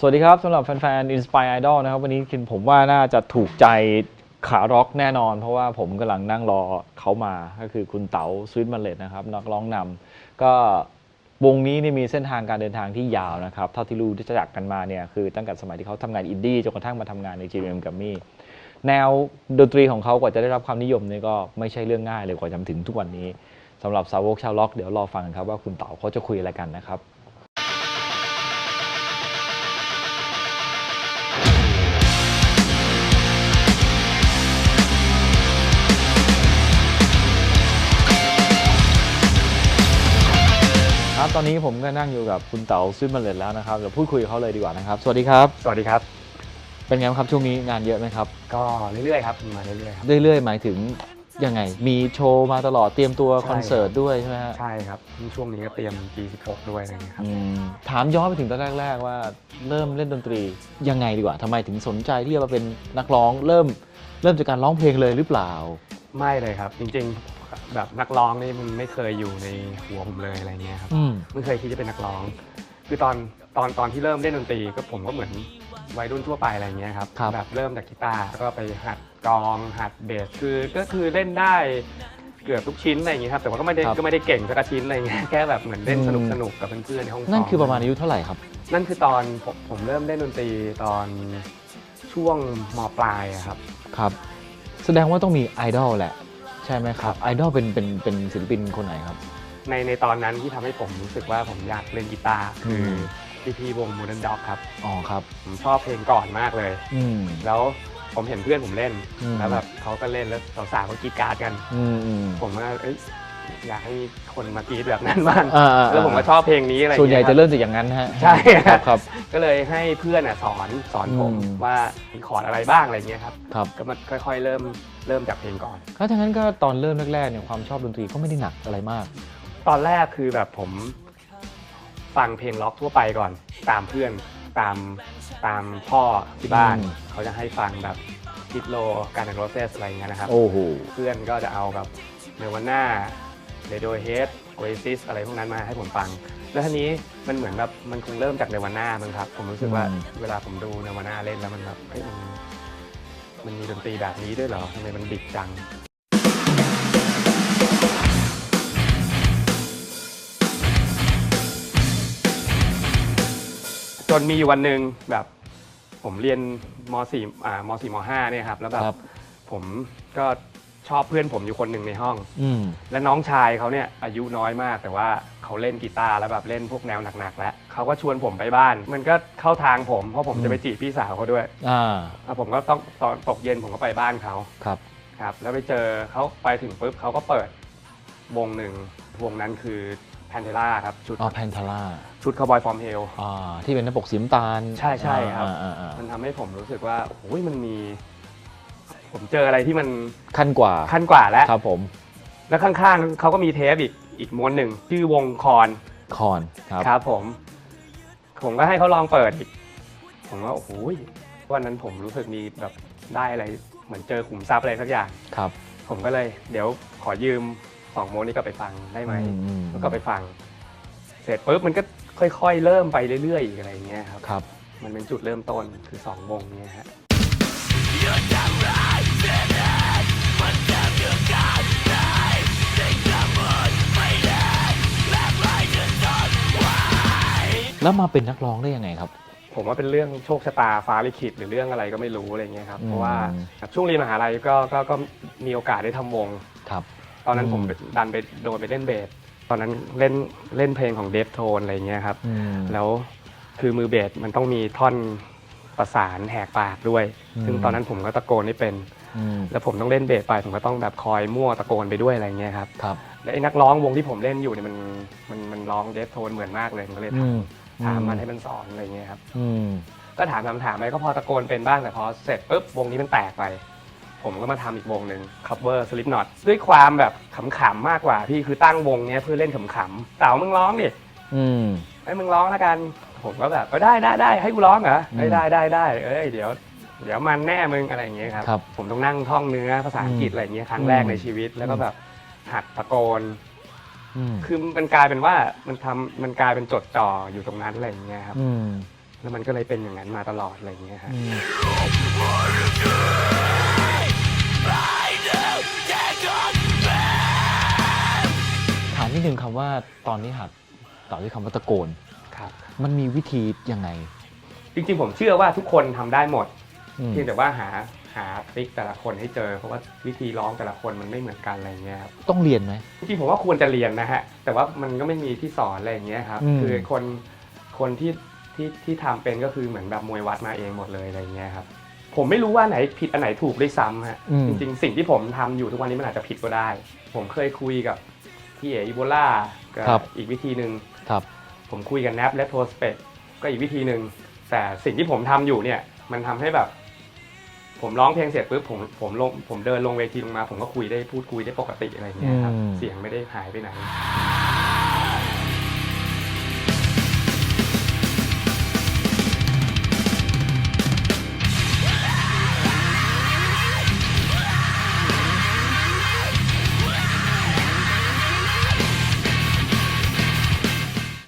สวัสดีครับสำหรับแฟนๆ Inspire Idol นะครับ วันนี้คิดผมว่าน่าจะถูกใจขาร็อกแน่นอน เพราะว่าผมกำลังนั่งรอเขามาก็คือคุณเต๋าสวิตมันเลตนะครับ นักร้องนำก็วงนี้นี่มีเส้นทางการเดินทางที่ยาวนะครับ เท่าที่รู้ที่จะจักกันมาเนี่ยคือตั้งแต่สมัยที่เขาทำงานอินดี้จนกระทั่งมาทำงานใน GMM กับมี่แนวดนตรีของเขากว่าจะได้รับความนิยมนี่ก็ไม่ใช่เรื่องง่ายเลยกว่าจะถึงทุกวันนี้สำหรับสาวกชาวล็อกเดี๋ยวรอฟังกันครับว่าคุณเต๋าเขาจะคุยอะไรกันนะครับ ครับตอนนี้ผมก็นั่งอยู่กับคุณเต๋าซึ่งมันเลนแล้วนะครับเดี๋ยวพูดคุยกับเขาเลยดีกว่านะครับ สวัสดีครับ สวัสดีครับ เป็นไงบ้างครับช่วงนี้งานเยอะไหมครับก็เรื่อยๆครับมาเรื่อยๆครับเรื่อยๆหมายถึงยังไง มีโชว์มาตลอดเตรียมตัวใช่คอนเสิร์ตด้วยใช่ไหมฮะใช่ครับช่วงนี้ก็เตรียม G16 ด้วยอะไรเงี้ยครับอืมถามย้อนไปถึงตอนแรก ๆ ว่าเริ่มเล่นดนตรียังไงดีกว่าทำไมถึงสนใจที่จะมาเป็นนักร้องเริ่มเริ่มจากการร้องเพลงเลยหรือเปล่า ไม่เลยครับ จริงๆ แบบนักร้องนี่มันไม่เคยอยู่ในหัวผมเลยอะไรเงี้ยครับอืม ไม่เคยคิดจะเป็นนักร้อง คือตอนตอนตอนที่เริ่มเล่นดนตรีก็ผมก็เหมือนวัยรุ่นทั่วไปอะไรเงี้ยครับครับ แบบเริ่มจากกีตาร์แล้วก็ไปหัดกลองหัดเบสคือก็คือเล่นได้เกือบทุกชิ้นอะไรอย่างเงี้ยครับแต่ว่าก็ไม่ได้ครับก็ไม่ได้เก่งสักชิ้นอะไรเงี้ยแค่แบบเหมือนเล่นอืมสนุกสนุกๆกับเพื่อนๆในห้องซ้ม นั่นคือประมาณอายุเท่าไหร่ครับ นั่นคือตอนผมผมเริ่มเล่นดนตรีตอนช่วงมปลายอะครับ ครับ แสดงว่าต้องมีไอดอลแหละ ใช่ไหมครับไอดอลเป็นเป็นเป็นศิลปินคนไหนครับ ในในตอนนั้นที่ทำให้ผมรู้สึกว่าผมอยากเล่นกีตาร์คือมพี่พีวงมูน n นด็อกครับ อ๋อครับ ผมชอบเพลงก่อนมากเลย อืม แล้วผมเห็นเพื่อนผมเล่น อืม แล้วแบบเขาก็เล่นแล้วสาวๆก็กรีดกราร์ดกัน อืมอืมผมว่าเอ้ย อยากให้มีคนมากรีดแบบนั้นบ้างอ่าอ่า แล้วผมก็ชอบเพลงนี้อะไรอย่าส่วงนใหญ่เงี้ยคจะรับเริ่มจากอย่างนั้นฮะใช่ ครับครับ ก็เลยให้เพื่อนอะสอนสอนผมอืม ว่ามีคอร์ดอะไรบ้างอะไรเงี้ยครับครับก็มาค่อยๆ เริ่มเริ่มจากเพลงก่อนถ้าทั้างนั้นก็ตอนเริ่มแรกๆเนี่ยความชอบดนตรีก็ไม่ได้หนักอะไรมาก ตอนแรกคือแบบผมฟังเพลงล็อกทั่วไปก่อน ตามเพื่อนตามตามพ่อที่บ้าน อืม เขาจะให้ฟังแบบฮิตโลการ์ดโรเซสอะไรอย่างเงี้ยนะครับ โอ้โห เพื่อนก็จะเอาแบบเนวาน่า เรโดเฮดโอเอซิสอะไรพวกนั้นมาให้ผมฟัง แล้วทีนี้มันเหมือนแบบมันคงเริ่มจากเนวาน่ามั้งครับ ผมรู้สึกว่าอืม เวลาผมดูเนวาน่าเล่นแล้วมันแบบเอ้ยมันมันมีดนตรีแบบนี้ด้วยเหรอทำไมมันดิบจัง จนมีอยู่วันหนึ่งแบบ ผมเรียนม .4 อ่าม .4 ม .5 เนี่ยครับ แล้วแบบ ครับ ผมก็ ชอบเพื่อนผมอยู่คนหนึ่งในห้อง อืม และน้องชายเขาเนี่ยอายุน้อยมาก แต่ว่าเขาเล่นกีตาร์แล้วแบบเล่นพวกแนวหนักๆแล้วเขาก็ชวนผมไปบ้าน มันก็เข้าทางผมเพราะผมอืมจะไปจีบพี่สาวเขาด้วยอ่าแล้วผมก็ต้องตอนตกเย็นผมก็ไปบ้านเขาครับ ครับ แล้วไปเจอเขาไปถึงปุ๊บเขาก็เปิดวงหนึ่งวงนั้นคือแพนเทล่าครับชุดอ๋อ แพนทาร่า ชุดคาวบอยฟอร์มเฮล อ่า ที่เป็นหน้าปกสีน้ำตาลใช่ใช่ครับ อ่าอ่าอ่า มันทำให้ผมรู้สึกว่าโอ้ยมันมี ผมเจออะไรที่มันขั้นกว่าขั้นกว่าแล้ว ครับผม แล้วข้างๆเขาก็มีเทปอีกอีกม้วนหนึ่งชื่อวงคอนคอนครับครับผม ผมก็ให้เขาลองเปิดอีก ผมว่าโอ้โหยวันนั้นผมรู้สึกมีแบบได้อะไร เหมือนเจอขุมทรัพย์อะไรสักอย่างครับ ผมก็เลย เดี๋ยวขอยืมสองโมนนี้กลับไปฟังได้ไหมอือืแล้วก็ไปฟัง เสร็จปุ๊บมันก็ค่อยๆ เริ่มไปเรื่อยๆอีกอะไรอย่างเงี้ยครับ ครับ มันเป็นจุดเริ่มต้นคือสองวงเนี้ยฮะ แล้วมาเป็นนักร้องได้ยังไงครับ ผมว่าเป็นเรื่องโชคชะตาฟ้าลิขิตหรือเรื่องอะไรก็ไม่รู้อะไรเงี้ยครับอืมเพราะว่าแบบช่วงเรียนมหาลัยก็ก็ก็มีโอกาสได้ทำวงครับ ตอนนั้นอืมผมดันไปโดนไปเล่นเบสตอนนั้นเล่นเล่นเพลงของเดฟโทนอะไรเงี้ยครับอืมแล้วคือมือเบสมันต้องมีท่อน ประสานแหกปากด้วยอืมซึ่งตอนนั้นผมก็ตะโกนไม่เป็นอืมแล้วผมต้องเล่นเบสไปผมก็ต้องแบบคอยมั่วตะโกนไปด้วยอะไรเงี้ยครับครับและไอ้นักร้องวงที่ผมเล่นอยู่เนี่ยมันมันมันร้องเดฟโทนเหมือนมากเลยผมก็เลยอืถามมถามมันให้มันสอนอะไรเงี้ยครับอืมก็ถามถามถามไปก็พอตะโกนเป็นบ้างแต่พอเสร็จปุ๊บวงนี้มันแตกไป ผมก็มาทำอีกวงหนึ่ง cover Slipknot ด้วยความแบบขำๆมากกว่าพี่คือตั้งวงเนี้ยเพื่อเล่นขำๆเต๋ามึงร้องดิอืมให้มึงร้องแล้วกัน ผมก็แบบเออได้ได้ได้ให้กูร้องเหรออืมเอ้ยได้ได้ได้เอ้ยเดี๋ยว เดี๋ยวมันแน่มึงอะไรอย่างเงี้ยครับ ครับผมต้องนั่งท่องเนื้อภาษาอังกฤษอืมอะไรอย่างเงี้ยครั้งแรกอืมในชีวิต แล้วก็แบบหัดตะโกน อืมคือมันกลายเป็นว่ามันทำมันกลายเป็นจดจ่ออยู่ตรงนั้นอะไรอย่างเงี้ยครับ อืมแล้วมันก็เลยเป็นอย่างนั้นมาตลอดอะไรอย่างเงี้ยฮะ อืม ถามนิดนึงคำว่าตอนนี้หัดต่อที่คำว่าตะโกน ครับ มันมีวิธียังไง จริงๆผมเชื่อว่าทุกคนทำได้หมด อืม เพียงแต่ว่าหาหาทริคแต่ละคนให้เจอ เพราะว่าวิธีร้องแต่ละคนมันไม่เหมือนกันอะไรเงี้ยครับต้องเรียนไหม จริงๆผมว่าควรจะเรียนนะฮะแต่ว่ามันก็ไม่มีที่สอนอะไรอย่างเงี้ยครับอืม คือคนคนที่ที่ที่ทำเป็นก็คือเหมือนแบบมวยวัดมาเองหมดเลยอะไรเงี้ยครับผมไม่รู้ว่าไหนผิดอันไหนถูกด้วยซ้ำฮะ อืม จริงๆ สิ่งที่ผมทำอยู่ทุกวันนี้มันอาจจะผิดก็ได้ ผมเคยคุยกับพี่เอ๋อีโบล่ากับ อีกวิธีหนึ่งครับ ผมคุยกับแนปและโทสเปกก็อีกวิธีหนึ่งแต่สิ่งที่ผมทำอยู่เนี่ยมันทำให้แบบ ผมร้องเพลงเสร็จปุ๊บผมผมลงผมเดินลงเวทีลงมา ผมก็คุยได้พูดคุยได้ปกติอะไรอย่างเงี้ยครับอืมเสียงไม่ได้หายไปไหน